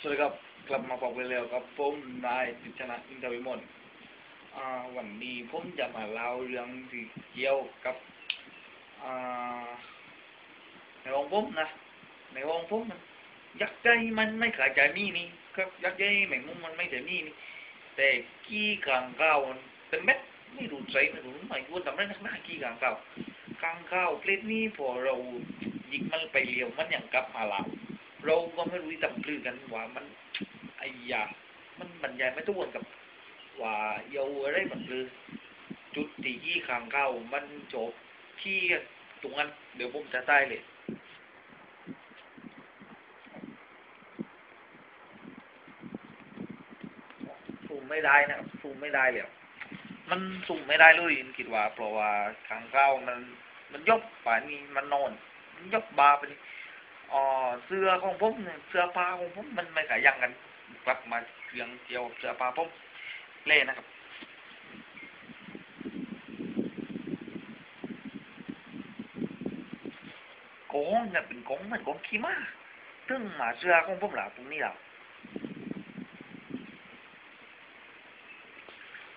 สวัสดีครับ กลับมาพบกันแล้วกับผมนายติชนะอินทวิมลอ่าวันนี้ผมจะมาเล่าเรื่องที่เกี่ยวกับในห้องผมนะ ในห้องผมนะยักษ์ใจมันไม่ขายใจนี่นี่ครับยักษ์ใจแมงมุมมันไม่แต่นี่นี่แต่กี้กลางก้าวันเป็นเม็ดไม่รู้ใจไม่รู้ไม่รู้ทำได้นักหน้ากี้กลางก้าวกลางก้าวเกล็ดนี้พอเรายิงมันไปเลี้ยวมันอย่างกลับมาเราเรา ก็ไม่รู้จะปลือกันว่ามันไอ้ยามันบรรยายไม่ต้องกับ ว่าเยาอะไรมันปลือ จุดที่ยี่ขางเข้ามันจบที่ตรงนั้นเดี๋ยวผมจะใต้เลยซูมไม่ได้นะครับซูมไม่ได้เลยมันซูมไม่ได้เลยคิดว่าเพราะว่าขางเข้ามัน มันยบป่านนี้มันนอน มันยบบาไปนี่ อ๋อเสื้อของผมเสื้อผ้าของผมมันไม่ขายยังกันกลับมาเรื่องเกี่ยวกับเสื้อผ้าผมเล่นะครับกองเนี่ยเป็นกองมันกองขี้มาซึ่งหมาเสื้อของผมหล่ะตรงนี้ล่ะ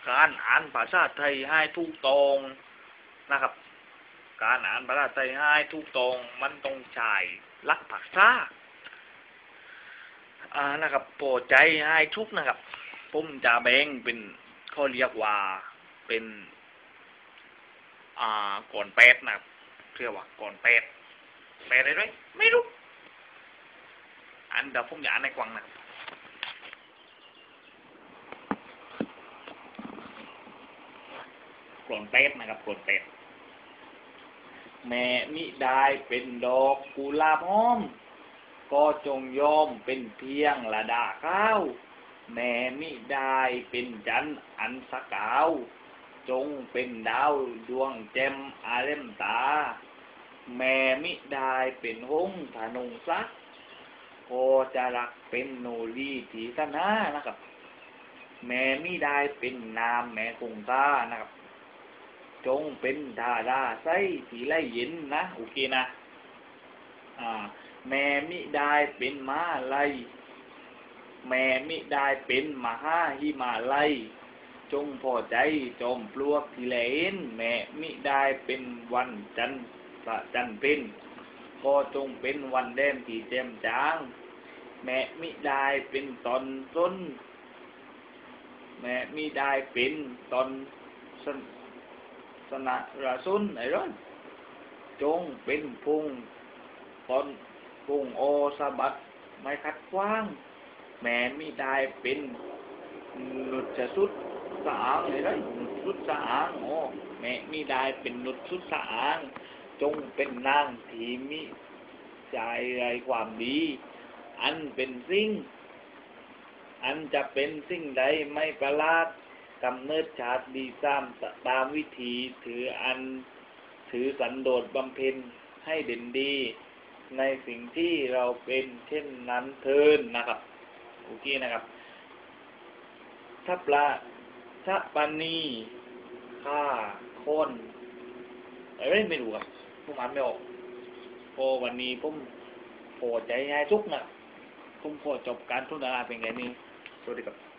การอ่านภาษาไทยให้ถูกต้องนะครับ การอ่านภาษาไทยให้ถูกต้องมันต้องใช้ลักผักษาอ่านะครับโปรดใจให้ทุกนะครับผมจะแบ่งเป็นเขาเรียกว่าเป็นอ่าก่อนแปดนะครับเรียกว่าก่อนแปดแปดอะไรด้วยไม่รู้อันเดี๋ยวผมจะอ่านในกวังนะครับกลอนเป็ดนะครับกลอนเป็ด แม่มิได้เป็นดอกกุหลาบหอม ก็จงยอมเป็นเพียงระดาข้าว แม่มิได้เป็นจันอันสกาว จงเป็นดาวดวงแจ่มอาเรมตา แม่มิได้เป็นหงส์ธนงซักโคจะรักเป็นโนรีถีสนานะครับ แม่มิได้เป็นนามแม่คงตานะครับ จงเป็นดาราไส้สีไล่เย็นนะโอเคนะอ่าแม่มิได้เป็นมาไลยแม่มิได้เป็นมหาหิมาไลยจงพอใจจอมปลวกที่แลนแม่มิได้เป็นวันจันทร์พระจันเป็นก็จงเป็นวันแดมที่แจ่มจาง แม่มิได้เป็นตอนต้น แม่มิได้เป็นตอนสน สนะระสุนไอ้ร้อนจงเป็นพุงตอนพุงโอสะบัดไม่ขัดขวาง แม่ม่ได้เป็นหนุดจะสุดสะอางไอ้ร้อนหนุดสุดสะอางโอ้แม่ม่ได้เป็นหนุดสุดสะอาง จงเป็นนางทีมิใจไรความดี อันเป็นสิ่ง อันจะเป็นสิ่งใดไม่ประหลาด กำเนิดชาติดีซ้ำตามวิธีถืออันถือสันโดษบำเพ็ญให้เด่นดี ในสิ่งที่เราเป็นเช่นนั้นเทินนะครับโอเคนะครับทับละทัปานีฆ่าคนอะไรไม่รู้ครับผมอ่านไม่ออกพอวันนี้ผมพอใจง่ายทุกนะผมขอจบการทุนดาราเป็นไงนี้สวัสดีครับ